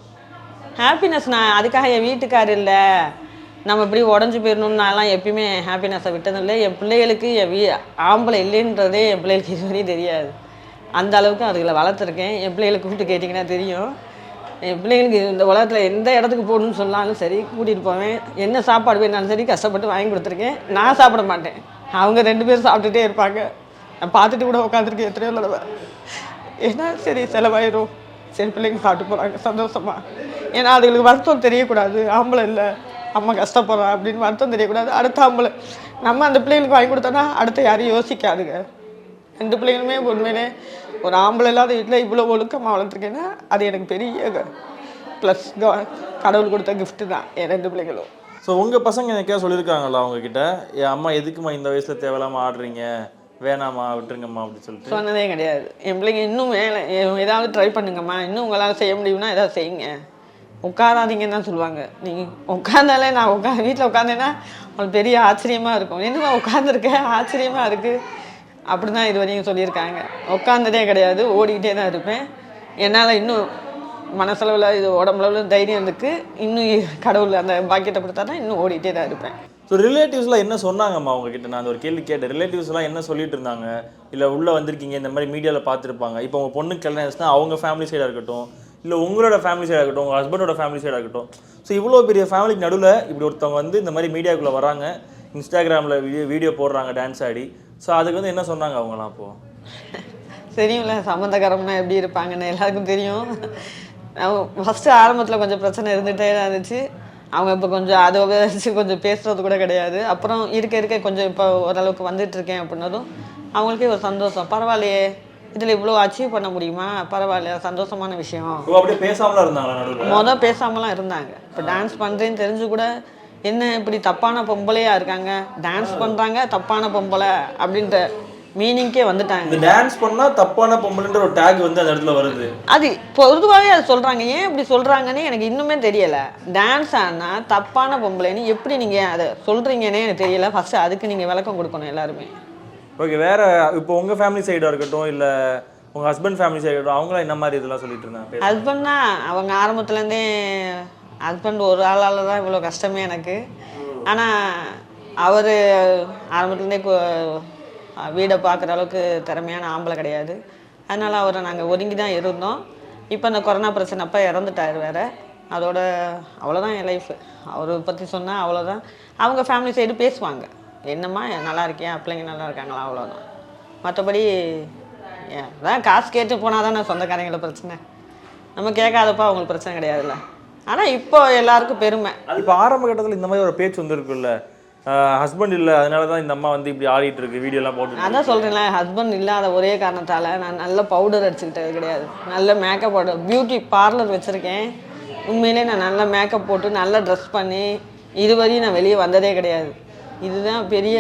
ஹாப்பினஸ் நான் அதுக்காக என் வீட்டுக்கார் இல்லை. நம்ம இப்படி உடஞ்சி போயிடணும்னு நான்லாம் எப்பயுமே ஹாப்பினஸை விட்டதில்லை என் பிள்ளைகளுக்கு என் வீ ஆம்பளை இல்லைன்றதே என் பிள்ளைகளுக்கு (laughs) இதுவரையும் தெரியாது. அந்த அளவுக்கு அதுகளை வளர்த்துருக்கேன். என் பிள்ளைகளை கூப்பிட்டு கேட்டிங்கன்னா தெரியும். என் பிள்ளைங்களுக்கு இந்த உலகத்தில் எந்த இடத்துக்கு போகணும்னு சொன்னாலும் சரி கூட்டிகிட்டு போவேன். என்ன சாப்பாடு வேணாலும் சரி கஷ்டப்பட்டு வாங்கி கொடுத்துருக்கேன். நான் சாப்பிட மாட்டேன். அவங்க ரெண்டு பேரும் சாப்பிட்டுட்டே இருப்பாங்க. நான் பார்த்துட்டு கூட உட்காந்துருக்கேன் எத்தனையோ தடவை. ஏன்னா சரி செலவாயிரும். சரி பிள்ளைங்க சாப்பிட்டு போகிறாங்க சந்தோஷமா. ஏன்னா அதுங்களுக்கு வருத்தம் தெரியக்கூடாது. ஆம்பளை இல்லை. அம்மா கஷ்டப்படுறா அப்படின்னு வருத்தம் தெரியக்கூடாது. அடுத்த ஆம்பளை. நம்ம அந்த பிள்ளைங்களுக்கு வாங்கி கொடுத்தோன்னா அடுத்து யாரையும் யோசிக்காதுங்க. ரெண்டு பிள்ளைங்களுமே உண்மையிலே ஒரு ஆம்பளை இல்லாத வீட்டில் இவ்வளோ ஒழுக்கமாக வளர்த்துருக்கேன்னா அது எனக்கு பெரிய ப்ளஸ் கடவுள் கொடுத்த gift தான் என் ரெண்டு பிள்ளைங்களும் ஸோ உங்க பசங்க எனக்கே சொல்லியிருக்காங்களா உங்ககிட்ட? என் அம்மா எதுக்குமா இந்த வயசுல தேவையில்லாம ஆடுறீங்க? வேணாம்மா விட்டுருங்கம்மா அப்படின்னு சொல்லிட்டு. சொன்னதே கிடையாது. என் பிள்ளைங்க இன்னும் மேலே ஏதாவது ட்ரை பண்ணுங்கம்மா. இன்னும் உங்களால் செய்ய முடியும்னா ஏதாவது செய்யுங்க. உட்காராதீங்கன்னு தான் சொல்லுவாங்க. நீங்கள் உட்காந்தாலே நான் உட்கா வீட்டில் உட்காந்தேன்னா உங்களுக்கு பெரிய ஆச்சரியமாக இருக்கும். என்னமா உட்காந்துருக்க ஆச்சரியமாக இருக்குது அப்படி தான் இது வரைக்கும் சொல்லியிருக்காங்க. உட்காந்ததே கிடையாது ஓடிக்கிட்டே தான் இருப்பேன். என்னால் இன்னும் மனசளவில் இது உடம்புல தைரியம் இருக்கு. இன்னும் கடவுள் அந்த பாக்கியத்தை கொடுத்தா இன்னும் ஓடிக்கிட்டே தான் இருப்பேன். ஸோ ரிலேட்டிவ்ஸ்லாம் என்ன சொன்னாங்கம்மா உங்ககிட்ட? நான் அந்த ஒரு கேள்வி கேட்டேன். ரிலேட்டிவ்ஸ்லாம் என்ன சொல்லிட்டு இருந்தாங்க? இல்லை உள்ளே வந்திருக்கீங்க இந்த மாதிரி மீடியாவில் பார்த்துருப்பாங்க. இப்போ உங்கள் பொண்ணுக்கு கல்யாணம் ஆச்சுன்னா அவங்க ஃபேமிலி சைடாக இருக்கட்டும். இல்லை உங்களோட ஃபேமிலி சைடாக இருக்கட்டும் உங்கள் ஹஸ்பண்டோட ஃபேமிலி சைடாக இருக்கட்டும். ஸோ இவ்வளோ பெரிய ஃபேமிலிக்கு நடுவில் இப்படி ஒருத்தவங்க வந்து இந்த மாதிரி மீடியாக்குள்ளே வராங்க. இன்ஸ்டாகிராமில் வீடியோ வீடியோ போடுறாங்க டான்ஸ் ஆடி. ஸோ அதுக்கு வந்து என்ன சொன்னாங்க அவங்களாம் அப்போது (laughs) தெரியும்ல சம்மந்தக்காரம்னா எப்படி இருப்பாங்கன்னு எல்லாருக்கும் தெரியும். ஃபஸ்ட்டு ஆரம்பத்தில் கொஞ்சம் பிரச்சனை இருந்துகிட்டே தான் இருந்துச்சு. அவங்க இப்போ கொஞ்சம் அதை வச்சு கொஞ்சம் பேசுறது கூட கிடையாது. அப்புறம் இருக்க இருக்க கொஞ்சம் இப்போ ஓரளவுக்கு வந்துட்டு இருக்கேன் அப்படின்னதும் அவங்களுக்கே ஒரு சந்தோஷம். பரவாயில்லையே இதில் இவ்வளோ அச்சீவ் பண்ண முடியுமா? பரவாயில்ல சந்தோஷமான விஷயம். அப்படியே பேசாமலாம் இருந்தாங்களா நடுவில்? மொதல் பேசாமலாம் இருந்தாங்க. இப்போ டான்ஸ் பண்ணுறேன்னு தெரிஞ்சு கூட என்ன இப்படி தப்பான பொம்பளையா இருக்காங்க? டான்ஸ் பண்ணுறாங்க தப்பான பொம்பளை அப்படின்ற மீனிங்கே வந்துட்டாங்க. டான்ஸ் பண்ணால் தப்பான பொம்பளைன்ற ஒரு டேக் வந்து அந்த இடத்துல வருது. அது பொதுவாகவே அது சொல்கிறாங்க ஏன் இப்படி சொல்கிறாங்கன்னு எனக்கு இன்னுமே தெரியலை. டான்ஸ் ஆனால் தப்பான பொம்பளைன்னு எப்படி நீங்கள் அதை சொல்கிறீங்கன்னே எனக்கு தெரியல. ஃபஸ்ட்டு அதுக்கு நீங்கள் விளக்கம் கொடுக்கணும் எல்லாருமே. ஓகே வேற இப்போ உங்கள் ஃபேமிலி சைடாக இருக்கட்டும் இல்லை உங்கள் ஹஸ்பண்ட் ஃபேமிலி சைடு அவங்களாம் என்ன மாதிரி இதெல்லாம் சொல்லிட்டு இருந்தாங்க? ஹஸ்பண்ட் தான் அவங்க ஆரம்பத்துலேருந்தே ஹஸ்பண்ட் ஒரு ஆளால் தான் இவ்வளோ கஷ்டமே எனக்கு. ஆனால் அவர் ஆரம்பத்துலேருந்தே வீடை பார்க்குற அளவுக்கு திறமையான ஆம்பளை கிடையாது. அதனால் அவரை நாங்கள் ஒதுங்கி தான் இருந்தோம். இப்போ இந்த கொரோனா பிரச்சனை அப்போ இறந்துட்டார் வேறு. அதோட அவ்வளோதான் என் லைஃப் அவரை பற்றி சொன்னால் அவ்வளோதான் அவங்க ஃபேமிலி சைடு பேசுவாங்க. என்னம்மா நல்லா இருக்கியா? பிள்ளைங்க நல்லா இருக்காங்களா? அவ்வளோதான் மற்றபடி ஏன், அதான் காசு கேட்டு போனால் தானே சொந்தக்காரங்கள பிரச்சனை. நம்ம கேட்காதப்பா அவங்களுக்கு பிரச்சனை கிடையாதுல்ல. ஆனால் இப்போ எல்லாருக்கும் பெருமை. இப்போ ஆரம்ப கட்டத்தில் இந்த மாதிரி ஒரு பேச்சு வந்திருக்குல்ல. ஹஸ்பண்ட் இல்லை அதனால தான் இந்த அம்மா வந்து இப்படி ஆடிட்டு இருக்கு வீடியோலாம் போட்டு அதான் சொல்கிறேன்ல ஹஸ்பண்ட் இல்லாத ஒரே காரணத்தால் நான் நல்ல பவுடர் அடிச்சுக்கிட்டது கிடையாது. நல்ல மேக்கப் பவுடர் பியூட்டி பார்லர் வச்சுருக்கேன். உண்மையிலே நான் நல்ல மேக்கப் போட்டு நல்லா ட்ரெஸ் பண்ணி இதுவரையும் நான் வெளியே வந்ததே கிடையாது. இதுதான் பெரிய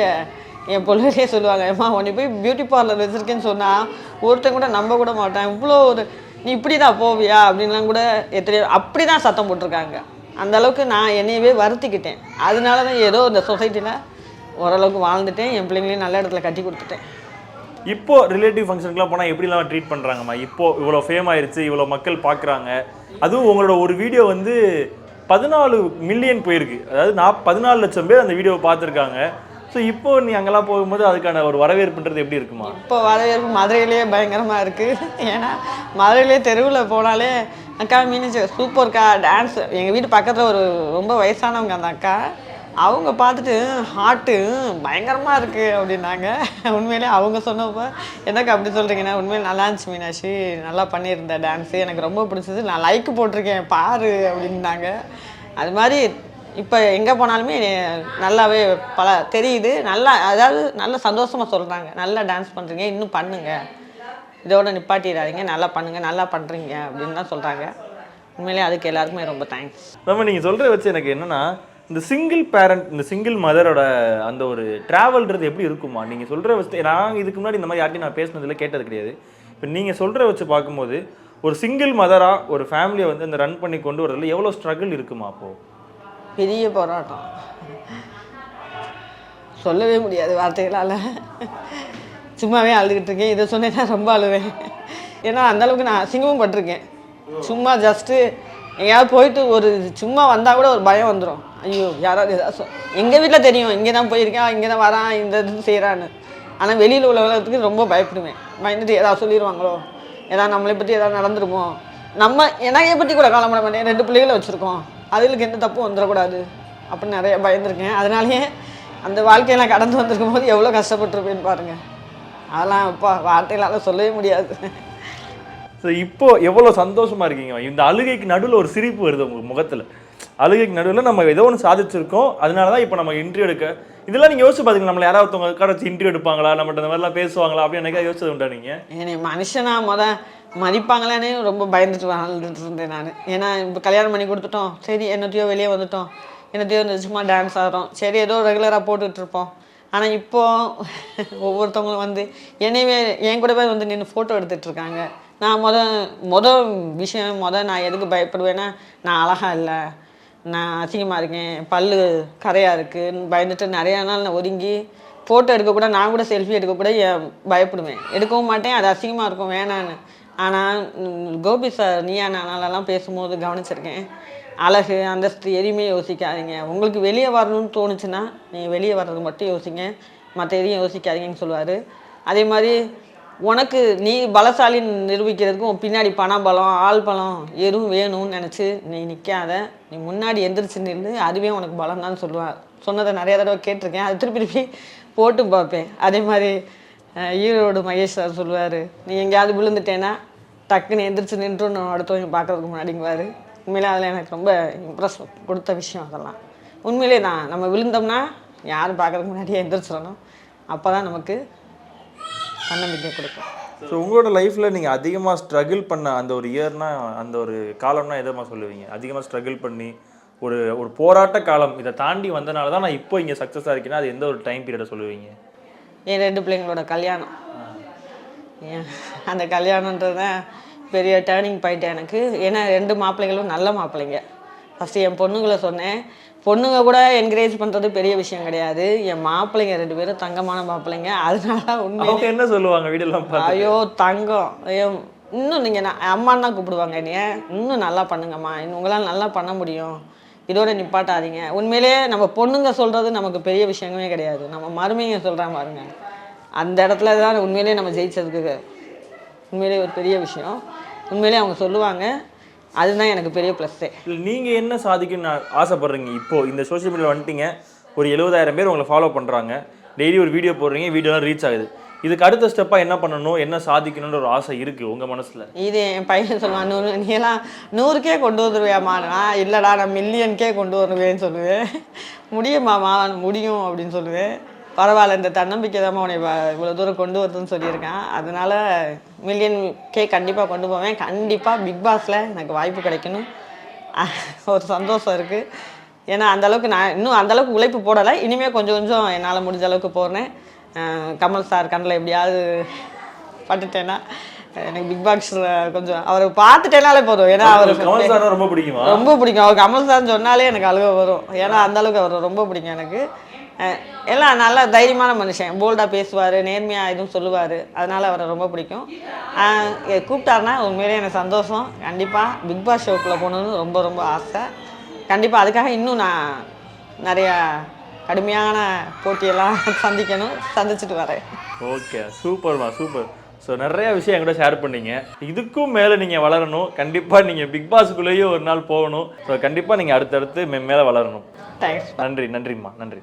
என் பொண்ணுக்கே சொல்லுவாங்க அம்மா உன்னை போய் பியூட்டி பார்லர் வச்சுருக்கேன்னு சொன்னால் ஒருத்தன் கூட நம்ப கூட மாட்டான். இவ்வளோ ஒரு நீ இப்படி தான் போவியா அப்படின்லாம் கூட எத்தனையோ அப்படி தான் சத்தம் போட்டிருக்காங்க. அந்த அளவுக்கு நான் என்னையவே வருத்திக்கிட்டேன். அதனால தான் ஏதோ இந்த சொசைட்டியில் ஓரளவுக்கு வாழ்ந்துட்டேன். என் பிள்ளைங்களையும் நல்ல இடத்துல கட்டி கொடுத்துட்டேன். இப்போ ரிலேட்டிவ் ஃபங்க்ஷனுக்குலாம் போனால் எப்படிலாம் ட்ரீட் பண்ணுறாங்கம்மா இப்போ இவ்வளோ ஃபேம் ஆயிடுச்சு இவ்வளோ மக்கள் பார்க்குறாங்க அதுவும் உங்களோட ஒரு வீடியோ வந்து பதினாலு மில்லியன் போயிருக்கு. அதாவது நான் பதினாலு லட்சம் பேர் அந்த வீடியோவை பார்த்துருக்காங்க ஸோ இப்போ நீ அங்கெல்லாம் போகும்போது அதுக்கான ஒரு வரவேற்புன்றது எப்படி இருக்குமா? இப்போ வரவேற்பு மதுரையிலேயே பயங்கரமாக இருக்குது ஏன்னா மதுரையிலே தெருவில் போனாலே அக்கா மீனிச்சு சூப்பர்க்கா டான்ஸ் எங்கள் வீட்டு பக்கத்தில் ஒரு ரொம்ப வயசானவங்க அந்த அக்கா. அவங்க பார்த்துட்டு ஹார்ட்டு பயங்கரமாக இருக்குது அப்படின்னாங்க. உண்மையிலே அவங்க சொன்னப்போ எனக்கு அப்படி சொல்கிறீங்கன்னா உண்மையில் நல்லா இருந்துச்சு மீனாட்சி. நல்லா பண்ணியிருந்த டான்ஸு எனக்கு ரொம்ப பிடிச்சது. நான் லைக் போட்டிருக்கேன். பாரு அப்படின்னாங்க. அது மாதிரி இப்போ எங்கே போனாலுமே நல்லாவே பல தெரியுது. நல்லா அதாவது நல்ல சந்தோஷமாக சொல்கிறாங்க நல்லா டான்ஸ் பண்ணுறீங்க இன்னும் பண்ணுங்க. இதோட நிப்பாட்டிடாதீங்க. நல்லா பண்ணுங்க நல்லா பண்ணுறீங்க அப்படின்னு தான் சொல்கிறாங்க உண்மையிலே அதுக்கு எல்லாருக்குமே ரொம்ப தேங்க்ஸ் ரொம்ப நீங்கள் சொல்கிறத வச்சு எனக்கு என்னென்னா இந்த சிங்கிள் பேரண்ட் இந்த சிங்கிள் மதரோட அந்த ஒரு ட்ராவல்ன்றது எப்படி இருக்குமா? நீங்கள் சொல்கிற வச்சு நான் இதுக்கு முன்னாடி இந்த மாதிரி யார்ட்டையும் நான் பேசினதில் கேட்டது கிடையாது. இப்போ நீங்கள் சொல்கிற வச்சு பார்க்கும்போது ஒரு சிங்கிள் மதராக ஒரு ஃபேமிலியை வந்து இந்த ரன் பண்ணி கொண்டு வரதுல எவ்வளோ ஸ்ட்ரகிள் இருக்குமா அப்போது பெரிய போராட்டம். சொல்லவே முடியாது வார்த்தைகளால். சும்மாவே அழுதுகிட்டு இருக்கேன். இதை சொன்னேன்னா ரொம்ப அழுவேன். ஏன்னா அந்தளவுக்கு நான் அசிங்கமும் பட்டிருக்கேன். சும்மா ஜஸ்ட்டு எங்கேயாவது போயிட்டு ஒரு சும்மா வந்தால் கூட ஒரு பயம் வந்துடும் ஐயோ யாராவது ஏதாவது சொ எங்கள் வீட்டில் தெரியும். இங்கே தான் போயிருக்கேன் இங்கே தான் வரான் இந்த இது செய்கிறான்னு ஆனால் வெளியில் உள்ள உலகத்துக்கு ரொம்ப பயப்படுவேன். பயந்துட்டு ஏதாவது சொல்லிடுவாங்களோ ஏதாவது நம்மளை பற்றி ஏதாவது நடந்துருமோ நம்ம என்னையை பற்றி கூட கவலைப்பட மாட்டேன். ரெண்டு பிள்ளைகளை வச்சுருக்கோம். அதுகளுக்கு எந்த தப்பும் வந்துடக்கூடாது அப்படின்னு நிறைய பயந்துருக்கேன். அதனாலேயே அந்த வாழ்க்கையை நான் கடந்து வந்திருக்கும் போது எவ்வளோ கஷ்டப்பட்டுருப்பேன்னு பாருங்கள் அதெல்லாம் அப்பா வார்த்தைகளால் சொல்லவே முடியாது. ஸோ இப்போ எவ்வளோ சந்தோஷமா இருக்கீங்க? இந்த அழுகைக்கு நடுவில் ஒரு சிரிப்பு வருது உங்க முகத்தில். அழுகைக்கு நடுவில் நம்ம ஏதோ ஒன்று சாதிச்சிருக்கோம். அதனால தான் இப்போ நம்ம இன்டர்வியூ எடுக்க. இதெல்லாம் நீங்கள் யோசிச்சு பார்த்தீங்க நம்மளை யாராவது ஒருத்தவங்க உட்கார வச்சு இன்டர்வியூ எடுப்பாங்களா? நம்மகிட்ட இந்த மாதிரிலாம் பேசுவாங்களா? அப்படின்னு எனக்கு யோசிச்சது உண்டா நீங்கள் மனுஷனா முத மதிப்பாங்களான்னு ரொம்ப பயந்துட்டு வாழ்ந்துட்டு இருந்தேன் நான். ஏன்னா இப்போ கல்யாணம் பண்ணி கொடுத்துட்டோம். சரி என்னத்தையோ வெளியே வந்துட்டோம். என்னத்தையோ இந்த சும்மா டான்ஸ் ஆடுறோம். சரி ஏதோ ரெகுலராக போட்டுட்டு இருப்போம். ஆனால் இப்போ ஒவ்வொருத்தவங்களும் வந்து என்னையுமே என் கூடவே வந்து நின்று ஃபோட்டோ எடுத்துட்டு இருக்காங்க. நான் முத முத விஷயம் முத நான் எதுக்கு பயப்படுவேன்னா நான் அழகா இல்லை. நான் அசிங்கமாக இருக்கேன் பல்லு கரையாக இருக்குன்னு பயந்துட்டு நிறையா நாள் நான் ஒதுங்கி ஃபோட்டோ எடுக்கக்கூட நான் கூட செல்ஃபி எடுக்கக்கூட பயப்படுவேன். எடுக்கவும் மாட்டேன் அது அசிங்கமாக இருக்கும் வேணான்னு. ஆனால் கோபி சார் நீயா நானாலெல்லாம் பேசும்போது கவனிச்சிருக்கேன். அழகு அந்தஸ்து எதையுமே யோசிக்காதீங்க. உங்களுக்கு வெளியே வரணும்னு தோணுச்சுன்னா நீங்கள் வெளியே வர்றது மட்டும் யோசிங்க. மற்ற எதையும் யோசிக்காதீங்கன்னு சொல்லுவார். அதே மாதிரி உனக்கு நீ பலசாலின்னு நிரூபிக்கிறதுக்கும் பின்னாடி பண பலம் ஆள் பலம் எதுவும் வேணும்னு நினச்சி நீ நிற்காத நீ முன்னாடி எந்திரிச்சு நில்லு. அதுவே உனக்கு பலம் தான் சொல்லுவார் சொன்னதை நிறையா தடவை கேட்டிருக்கேன். அது திருப்பி திருப்பி போட்டு பார்ப்பேன். அதே மாதிரி ஈரோடு மகேஷ் சார் சொல்லுவார் நீ எங்கேயாவது விழுந்துட்டேன்னா டக்குன்னு எந்திரிச்சு நின்று அடுத்தவங்க பார்க்கறதுக்கு முன்னாடிங்குவார். உண்மையிலே அதில் எனக்கு ரொம்ப இம்ப்ரெஸ் கொடுத்த விஷயம் அதெல்லாம். உண்மையிலே தான் நம்ம விழுந்தோம்னா யாரும் பார்க்கறதுக்கு முன்னாடியே எந்திரிச்சிடணும். அப்போ தான் நமக்கு தன்னம்பிக்கை கொடுக்கும். ஸோ உங்களோட லைஃப்பில் நீங்கள் அதிகமாக ஸ்ட்ரகிள் பண்ண அந்த ஒரு இயர்னா அந்த ஒரு காலம்னா எதமா சொல்லுவீங்க? அதிகமாக ஸ்ட்ரகிள் பண்ணி ஒரு ஒரு போராட்ட காலம் இதை தாண்டி வந்தனால தான் நான் இப்போ இங்கே சக்ஸஸாக இருக்கேன்னா அது எந்த ஒரு டைம் பீரியடை சொல்லுவீங்க? என் ரெண்டு பிள்ளைங்களோட கல்யாணம். அந்த கல்யாணன்றது தான் பெரிய டேர்னிங் பாயிண்ட் எனக்கு. ஏன்னா ரெண்டு மாப்பிள்ளைங்களும் நல்ல மாப்பிள்ளைங்க. ஃபஸ்ட்டு என் பொண்ணுங்களை சொன்னேன். பொண்ணுங்க கூட என்கரேஜ் பண்ணுறது பெரிய விஷயம் கிடையாது. என் மாப்பிள்ளைங்க ரெண்டு பேரும் தங்கமான மாப்பிள்ளைங்க. அதனால தான் உண்மை என்ன சொல்லுவாங்க வீடெல்லாம் ஐயோ தங்கம். ஐயோ இன்னும் நீங்கள் நான் அம்மான்னு தான் கூப்பிடுவாங்க என்னைய? இன்னும் நல்லா பண்ணுங்கம்மா. இன்னும் உங்களால் நல்லா பண்ண முடியும். இதோட நிப்பாட்டாதீங்க. உண்மையிலேயே நம்ம பொண்ணுங்க சொல்கிறது நமக்கு பெரிய விஷயமே கிடையாது. நம்ம மருமைங்க சொல்கிறா பாருங்க. அந்த இடத்துல தான் உண்மையிலேயே நம்ம ஜெயிச்சதுக்கு உண்மையிலேயே ஒரு பெரிய விஷயம். உண்மையிலேயே அவங்க சொல்லுவாங்க அதுதான் எனக்கு பெரிய ப்ளஸ்ஸே இல்லை நீங்கள் என்ன சாதிக்கணும்னு ஆசைப்படுறீங்க? இப்போ இந்த சோஷியல் மீடியாவில் வந்துட்டீங்க. ஒரு எழுபதாயிரம் பேர் உங்களை ஃபாலோ பண்ணுறாங்க டெய்லி ஒரு வீடியோ போடுறீங்க வீடியோலாம் ரீச் ஆகுது. இதுக்கு அடுத்த ஸ்டெப்பாக என்ன பண்ணணும்? என்ன சாதிக்கணுன்ற ஒரு ஆசை இருக்குது உங்கள் மனசில்? இது என் பையன் சொல்லுவான் நூறு நீ எல்லாம் நூறுக்கே கொண்டு வந்துருவியாம்மா நான் இல்லைடா நான் மில்லியனுக்கே கொண்டு வருவேன்னு சொல்லுவேன். முடியுமாம்மா முடியும் அப்படின்னு சொல்லுவேன். பரவாயில்ல இந்த தன்னம்பிக்கை தான் உன்னை இவ்வளோ தூரம் கொண்டு வருதுன்னு சொல்லியிருக்கான். அதனால மில்லியன் கே கண்டிப்பாக கொண்டு போவேன். கண்டிப்பாக பிக் பாஸில் எனக்கு வாய்ப்பு கிடைக்கணும். ஒரு சந்தோஷம் இருக்குது ஏன்னா அந்த அளவுக்கு நான் இன்னும் அந்த அளவுக்கு உழைப்பு போடலை. இனிமேல் கொஞ்சம் கொஞ்சம் என்னால் முடிஞ்ச அளவுக்கு போடுறேன் அஹ், கமல் சார் கண்ணில் எப்படியாவது பட்டுட்டேன்னா எனக்கு பிக் பாக்ஸில் கொஞ்சம் அவரை பார்த்துட்டேனாலே போதும். ஏன்னா அவர் கமல் சார் ரொம்ப பிடிக்குமா? ரொம்ப பிடிக்கும். அவர் கமல் சார் சொன்னாலே எனக்கு அழுக வரும். ஏன்னா அந்த அளவுக்கு அவர் ரொம்ப பிடிக்கும் எனக்கு. எல்லாம் நல்ல தைரியமான மனுஷன். போல்டாக பேசுவார் நேர்மையாக எதுவும் சொல்லுவார். அதனால் அவரை ரொம்ப பிடிக்கும். கூப்பிட்டாருன்னா உண்மையிலேயே எனக்கு சந்தோஷம். கண்டிப்பாக பிக் பாஸ் ஷோக்குள்ளே போகணுன்னு ரொம்ப ரொம்ப ஆசை. கண்டிப்பாக அதுக்காக இன்னும் நான் நிறையா கடுமையான போட்டியெல்லாம் (laughs) சந்திக்கணும். சந்திச்சுட்டு வரேன். ஓகே சூப்பர்மா சூப்பர் ஸோ நிறைய விஷயம் என்கிட்ட ஷேர் பண்ணீங்க. இதுக்கும் மேலே நீங்கள் வளரணும். கண்டிப்பாக நீங்கள் பிக் பாஸுக்குள்ளேயும் ஒரு நாள் போகணும். ஸோ கண்டிப்பாக நீங்கள் அடுத்தடுத்து மேலே வளரணும். தேங்க்ஸ் நன்றி நன்றிம்மா நன்றி.